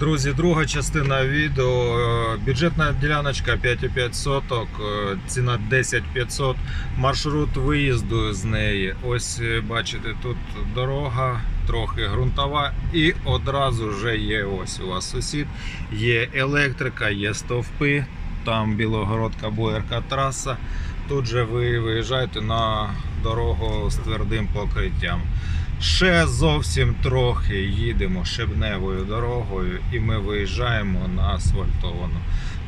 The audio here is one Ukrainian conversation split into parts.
Друзі, друга частина відео. Бюджетна діляночка 5,5 соток, е, ціна 10 500, маршрут виїзду з неї. Ось е, бачите, тут дорога трохи ґрунтова, і одразу вже є ось у вас сусід. Є електрика, є стовпи, там Білогородка Боярка траса. Тут же ви виїжджаєте на дорогу з твердим покриттям. Ще зовсім трохи їдемо щебневою дорогою і ми виїжджаємо на асфальтовану.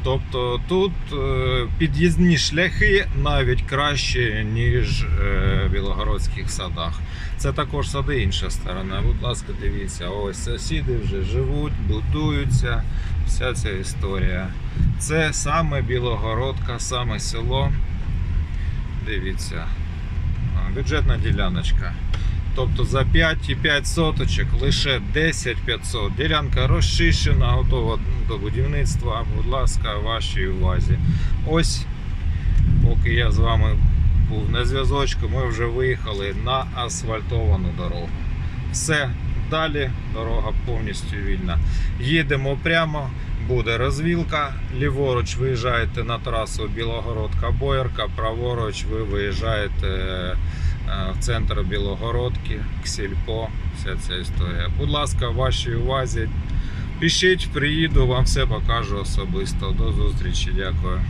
Тобто тут е, під'їзні шляхи навіть кращі, ніж е, в Білогородських садах. Це також сади інша сторона. Будь ласка, дивіться, ось сусіди вже живуть, будуються. Вся ця історія. Це саме Білогородка, саме село. Дивіться, бюджетна діляночка. Тобто за 5,5 соточок лише 10 500. Ділянка розчищена, готова до будівництва. Будь ласка, вашій увазі. Ось, поки я з вами був на зв'язочку, ми вже виїхали на асфальтовану дорогу. Все, далі дорога повністю вільна. Їдемо прямо, буде розвілка. Ліворуч виїжджаєте на трасу Білогородка Боярка, праворуч ви виїжджаєте в центр Білогородки, Ксільпо, вся ця історія. Будь ласка, вашій увазі. Пишіть, приїду, вам все покажу особисто. До зустрічі, дякую.